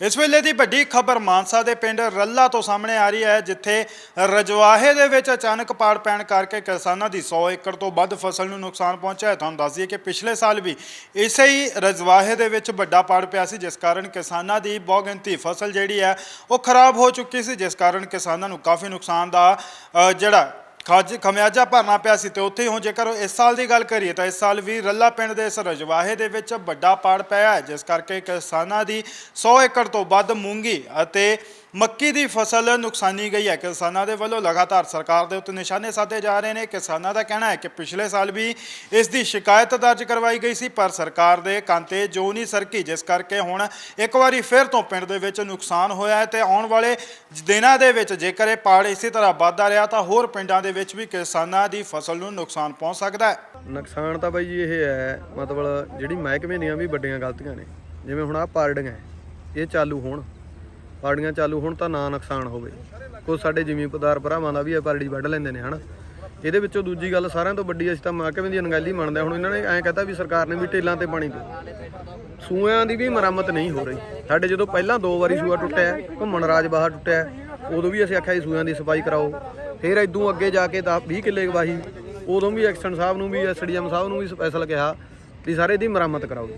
ਇਸ ਵੇਲੇ ਦੀ ਵੱਡੀ ਖਬਰ ਮਾਨਸਾ ਦੇ ਪਿੰਡ ਰੱਲਾ ਤੋਂ ਸਾਹਮਣੇ ਆ ਰਹੀ ਹੈ, ਜਿੱਥੇ ਰਜਵਾਹੇ ਦੇ ਵਿੱਚ ਅਚਾਨਕ ਪਾੜ ਪੈਣ ਕਰਕੇ ਕਿਸਾਨਾਂ ਦੀ 100 ਏਕੜ ਤੋਂ ਵੱਧ ਫਸਲ ਨੂੰ ਨੁਕਸਾਨ ਪਹੁੰਚਿਆ ਹੈ। ਤੁਹਾਨੂੰ ਦੱਸ ਦਈਏ ਕਿ ਪਿਛਲੇ ਸਾਲ ਵੀ ਇਸੇ ਹੀ ਰਜਵਾਹੇ ਦੇ ਵਿੱਚ ਵੱਡਾ ਪਾੜ ਪਿਆ ਸੀ, ਜਿਸ ਕਾਰਨ ਕਿਸਾਨਾਂ ਦੀ ਬਹੁਗਿਣਤੀ ਫਸਲ ਜਿਹੜੀ ਹੈ, ਉਹ ਖਰਾਬ ਹੋ ਚੁੱਕੀ ਸੀ, ਜਿਸ ਕਾਰਨ ਕਿਸਾਨਾਂ ਨੂੰ ਕਾਫੀ ਨੁਕਸਾਨ ਦਾ ਜਿਹੜਾ ਖਾਜ ਖਮਿਆਜਾ ਭਰਨਾ ਪਿਆ ਸੀ ਤੇ ਉੱਥੇ ਹੀ ਹੁਣ ਜੇਕਰ ਇਸ ਸਾਲ ਦੀ ਗੱਲ ਕਰੀਏ ਤਾਂ ਇਸ ਸਾਲ ਵੀ ਰੱਲਾ ਪਿੰਡ ਦੇ ਇਸ ਰਜਵਾਹੇ ਦੇ ਵਿੱਚ ਵੱਡਾ ਪਾੜ ਪਿਆ ਹੈ, ਜਿਸ ਕਰਕੇ ਕਿਸਾਨਾਂ ਦੀ 100 ਏਕੜ ਤੋਂ ਵੱਧ ਮੂੰਗੀ ਅਤੇ ਮੱਕੀ ਦੀ ਫਸਲ ਨੁਕਸਾਨੀ ਗਈ ਹੈ। ਕਿਸਾਨਾਂ ਦੇ ਵੱਲੋਂ ਲਗਾਤਾਰ ਸਰਕਾਰ ਦੇ ਉੱਤੇ ਨਿਸ਼ਾਨੇ ਸਾਧੇ ਜਾ ਰਹੇ ਨੇ। ਕਿਸਾਨਾਂ ਦਾ ਕਹਿਣਾ ਹੈ ਕਿ ਪਿਛਲੇ ਸਾਲ ਵੀ ਇਸ ਦੀ ਸ਼ਿਕਾਇਤ ਦਰਜ ਕਰਵਾਈ ਗਈ ਸੀ, ਪਰ ਸਰਕਾਰ ਦੇ ਕੰਤੇ ਜੋ ਨਹੀਂ ਸਰਕੀ, ਜਿਸ ਕਰਕੇ ਹੁਣ ਇੱਕ ਵਾਰੀ ਫਿਰ ਤੋਂ ਪਿੰਡ ਦੇ ਵਿੱਚ ਨੁਕਸਾਨ ਹੋਇਆ ਹੈ ਤੇ ਆਉਣ ਵਾਲੇ ਦਿਨਾਂ ਦੇ ਵਿੱਚ ਜੇਕਰ ਇਹ ਪਾੜ ਇਸੇ ਤਰ੍ਹਾਂ ਵੱਧਦਾ ਰਿਹਾ ਤਾਂ ਹੋਰ ਪਿੰਡਾਂ ਦੇ ਵਿੱਚ ਵੀ ਕਿਸਾਨਾਂ ਦੀ ਫਸਲ ਨੂੰ ਨੁਕਸਾਨ ਪਹੁੰਚ ਸਕਦਾ ਹੈ। ਨੁਕਸਾਨ ਤਾਂ ਬਾਈ ਜੀ ਇਹ ਹੈ, ਮਤਲਬ ਜਿਹੜੀ ਮਹਿਕਮੇ ਦੀਆਂ ਵੀ ਵੱਡੀਆਂ ਗਲਤੀਆਂ ਨੇ, ਜਿਵੇਂ ਹੁਣ ਆ ਪਾਰਡੀਆਂ ਇਹ ਚਾਲੂ ਹੋਣ ਪਾਰਡੀਆਂ ਚਾਲੂ ਹੋਣ ਤਾਂ ਨਾ ਨੁਕਸਾਨ ਹੋਵੇ। ਕੋਈ ਸਾਡੇ ਜ਼ਿਮੀਂਦਾਰ ਭਰਾਵਾਂ ਦਾ ਵੀ ਇਹ ਪਾਰਟੀ ਵੱਢ ਲੈਂਦੇ ਨੇ, ਹਨਾ। ਇਹਦੇ ਵਿੱਚੋਂ ਦੂਜੀ ਗੱਲ ਸਾਰਿਆਂ ਤੋਂ ਵੱਡੀ, ਅਸੀਂ ਤਾਂ ਮਹਿਕਮੇ ਦੀ ਅਣਗਹਿਲੀ ਮੰਨਦੇ ਹਾਂ। ਹੁਣ ਇਹਨਾਂ ਨੇ ਐਂ ਕਹਤਾ ਵੀ ਸਰਕਾਰ ਨੇ ਵੀ ਟੇਲਾਂ ਤੇ ਪਾਣੀ ਦੇ ਸੂਇਆਂ ਦੀ ਵੀ ਮੁਰੰਮਤ ਨਹੀਂ ਹੋ ਰਹੀ। ਸਾਡੇ ਜਦੋਂ ਪਹਿਲਾਂ ਦੋ ਵਾਰੀ ਸੂਆ ਟੁੱਟਿਆ, ਘੁੰਮਣ ਰਾਜ ਬਾਹਰ ਟੁੱਟਿਆ, ਉਦੋਂ ਵੀ ਅਸੀਂ ਆਖਿਆ ਸੀ ਸੂਇਆਂ ਦੀ ਸਫ਼ਾਈ ਕਰਾਓ। ਫਿਰ ਇਦੋਂ ਅੱਗੇ ਜਾ ਕੇ 10 20 ਕਿੱਲੇ ਗਵਾਹੀ ਉਦੋਂ ਵੀ ਐਕਸ਼ਨ ਸਾਹਿਬ ਨੂੰ ਵੀ, ਐਸਡੀਐਮ ਸਾਹਿਬ ਨੂੰ ਵੀ ਸਪੈਸ਼ਲ ਕਿਹਾ ਵੀ ਸਾਰੇ ਦੀ ਮੁਰੰਮਤ ਕਰਾਓ।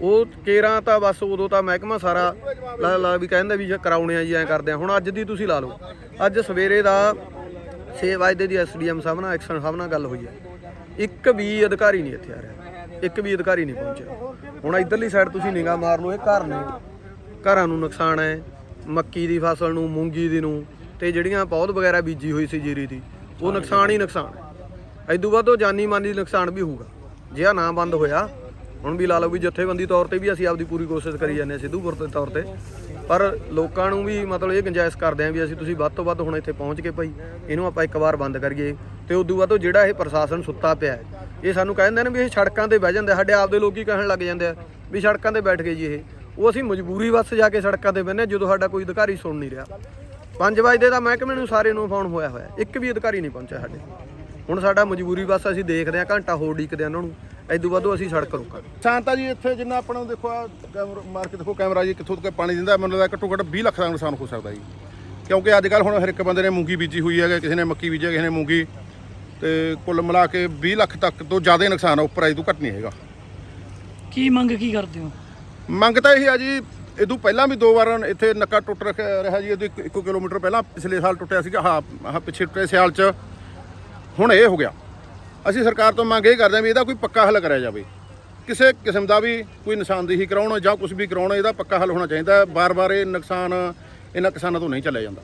ਉਹ ਕੇਰਾਂ ਤਾਂ ਬਸ ਉਦੋਂ ਤਾਂ ਮਹਿਕਮਾ ਸਾਰਾ ਲਾ ਲਾ ਵੀ ਕਹਿੰਦਾ ਵੀ ਕਰਾਉਣੇ ਆ ਜੀ, ਐਂ ਕਰਦੇ ਆ। ਹੁਣ ਅੱਜ ਦੀ ਤੁਸੀਂ ਲਾ ਲਓ। ਅੱਜ ਸਵੇਰੇ ਦਾ 6 ਵਜੇ ਦੀ ਐਸਡੀਐਮ ਸਾਹਿਬ ਨਾਲ, ਐਕਸ਼ਨ ਸਾਹਿਬ ਨਾਲ ਗੱਲ ਹੋਈ ਹੈ ਇੱਕ ਵੀ ਅਧਿਕਾਰੀ ਨਹੀਂ ਇੱਥੇ ਆ ਰਿਹਾ। ਇੱਕ ਵੀ ਅਧਿਕਾਰੀ ਨਹੀਂ ਪਹੁੰਚਿਆ। ਹੁਣ ਇਧਰਲੀ ਸਾਈਡ ਤੁਸੀਂ ਨਿਗਾਹ ਮਾਰ ਲਓ, ਇਹ ਘਰ ਨੇ। ਘਰਾਂ ਨੂੰ ਨੁਕਸਾਨ ਹੈ ਮੱਕੀ ਦੀ ਫਸਲ ਨੂੰ, ਮੂੰਗੀ ਦੀ ਨੂੰ। ਤੇ ਜਿਹੜੀਆਂ ਪੌਦ ਵਗੈਰਾ ਬੀਜੀ ਹੋਈ ਸੀ ਜੀਰੀ ਦੀ ਉਹ ਨੁਕਸਾਨ ਹੀ ਨੁਕਸਾਨ ਹੈ। ਬਾਅਦ ਉਹ ਜਾਨੀ ਮਾਨੀ ਨੁਕਸਾਨ ਵੀ ਹੋਊਗਾ। ਜੇ ਆ ਨਾ ਬੰਦ ਹੋਇਆ ਹੁਣ ਵੀ ਲਾ ਲਓ ਵੀ ਜਥੇਬੰਦੀ ਤੌਰ ਤੇ ਵੀ ਅਸੀਂ ਆਪਦੀ ਪੂਰੀ ਕੋਸ਼ਿਸ਼ ਕਰੀ ਜਾਂਦੇ ਹਾਂ ਸਿੱਧੂਪੁਰ ਦੇ ਤੌਰ ਤੇ। ਪਰ ਲੋਕਾਂ ਨੂੰ ਵੀ ਮਤਲਬ ਇਹ ਗੁੰਜਾਇਸ਼ ਕਰਦੇ ਆਂ ਵੀ ਅਸੀਂ ਤੁਸੀਂ ਵੱਧ ਤੋਂ ਵੱਧ ਹੁਣ ਇੱਥੇ ਪਹੁੰਚ ਕੇ ਭਾਈ ਇਹਨੂੰ ਆਪਾਂ ਇੱਕ ਵਾਰ ਬੰਦ ਕਰੀਏ। ਤੇ ਉਦੋਂ ਬਾਅਦ ਉਹ ਜਿਹੜਾ ਇਹ ਪ੍ਰਸ਼ਾਸਨ ਸੁੱਤਾ ਪਿਆ ਹੈ, ਇਹ ਸਾਨੂੰ ਕਹਿੰਦੇ ਨੇ ਵੀ ਇਹ ਸੜਕਾਂ ਤੇ ਬਹਿ ਜਾਂਦੇ ਸਾਡੇ ਆਪਦੇ ਲੋਕੀ ਕਹਿਣ ਲੱਗ ਜਾਂਦੇ ਆ ਵੀ ਸੜਕਾਂ ਤੇ ਬੈਠ ਗਏ ਜੀ ਇਹ। ਉਹ ਅਸੀਂ ਮਜਬੂਰੀ ਵੱਸ ਜਾ ਕੇ ਸੜਕਾਂ ਤੇ ਬਹਿੰਦੇ ਹਾਂ ਜਦੋਂ ਸਾਡਾ ਕੋਈ ਅਧਿਕਾਰੀ ਸੁਣ ਨਹੀਂ ਰਿਹਾ। 5 ਵਜੇ ਦਾ ਮਹਿਕਮੇ ਨੂੰ ਸਾਰੇ ਨੂੰ ਫੋਨ ਹੋਇਆ ਹੋਇਆ। ਇੱਕ ਵੀ ਅਧਿਕਾਰੀ ਨਹੀਂ ਪਹੁੰਚਿਆ ਸਾਡੇ। ਹੁਣ ਸਾਡਾ ਮਜਬੂਰੀ ਬਸ ਅਸੀਂ ਦੇਖਦੇ ਹਾਂ ਘੰਟਾ ਹੋਰ ਡੀਕਦੇ ਹਾਂ ਉਹਨਾਂ ਨੂੰ। ਐਦੋਂ ਬਾਅਦ ਅਸੀਂ ਸੜਕ ਰੋਕਾਂਗੇ। ਨੁਕਸਾਨ ਤਾਂ ਜੀ ਇੱਥੇ ਜਿੰਨਾ ਆਪਣਾ ਦੇਖੋ ਆ ਕੈਮਰਾ ਮਾਰ ਕੇ ਦੇਖੋ ਕੈਮਰਾ ਜੀ ਕਿੱਥੋਂ ਤੱਕ ਪਾਣੀ ਦਿੰਦਾ ਮੈਨੂੰ ਲੱਗਦਾ ਘੱਟੋ ਘੱਟ 20 ਲੱਖ ਦਾ ਨੁਕਸਾਨ ਹੋ ਸਕਦਾ ਜੀ। ਕਿਉਂਕਿ ਅੱਜ ਕੱਲ ਹੁਣ ਹਰ ਇੱਕ ਬੰਦੇ ਨੇ ਮੂੰਗੀ ਬੀਜੀ ਹੋਈ ਹੈ ਕਿਸੇ ਨੇ ਮੱਕੀ ਬੀਜੀ ਹੈ ਕਿਸੇ ਨੇ ਮੂੰਗੀ। ਤੇ ਕੁੱਲ ਮਿਲਾ ਕੇ 20 ਲੱਖ ਤੱਕ ਤੋਂ ਜ਼ਿਆਦਾ ਨੁਕਸਾਨ ਆ ਉੱਪਰ ਅਜੇ ਤੋਂ ਘੱਟ ਨਹੀਂ ਹੈਗਾ। ਕੀ ਮੰਗ ਕੀ ਕਰਦੇ ਹੋ? ਮੰਗ ਤਾਂ ਇਹ ਆ ਜੀ ਇਦੋਂ ਪਹਿਲਾਂ ਵੀ ਦੋ ਵਾਰ ਇੱਥੇ ਨੱਕਾ ਟੁੱਟ ਰੱਖਿਆ ਰਿਹਾ ਜੀ, ਇਹਦੇ 1 ਕਿਲੋਮੀਟਰ ਪਹਿਲਾਂ ਪਿਛਲੇ ਸਾਲ ਟੁੱਟਿਆ ਸੀਗਾ, ਹਾਂ ਆਹ ਪਿਛਲੇ ਟੁੱਟੇ ਸਿਆਲ 'ਚ। ਹੁਣ ਇਹ ਹੋ ਗਿਆ। ਅਸੀਂ ਸਰਕਾਰ ਤੋਂ ਮੰਗ ਇਹ ਕਰਦੇ ਹਾਂ ਵੀ ਇਹਦਾ ਕੋਈ ਪੱਕਾ ਹੱਲ ਕਰਿਆ ਜਾਵੇ। ਕਿਸੇ ਕਿਸਮ ਦਾ ਵੀ ਕੋਈ ਨਿਸ਼ਾਨਦੇਹੀ ਕਰਾਉਣ ਜਾਂ ਕੁਝ ਵੀ ਕਰਾਉਣ, ਇਹਦਾ ਪੱਕਾ ਹੱਲ ਹੋਣਾ ਚਾਹੀਦਾ ਬਾਰ-ਬਾਰ ਇਹ ਨੁਕਸਾਨ ਇਹਨਾਂ ਕਿਸਾਨਾਂ ਤੋਂ ਨਹੀਂ ਚੱਲਿਆ ਜਾਂਦਾ।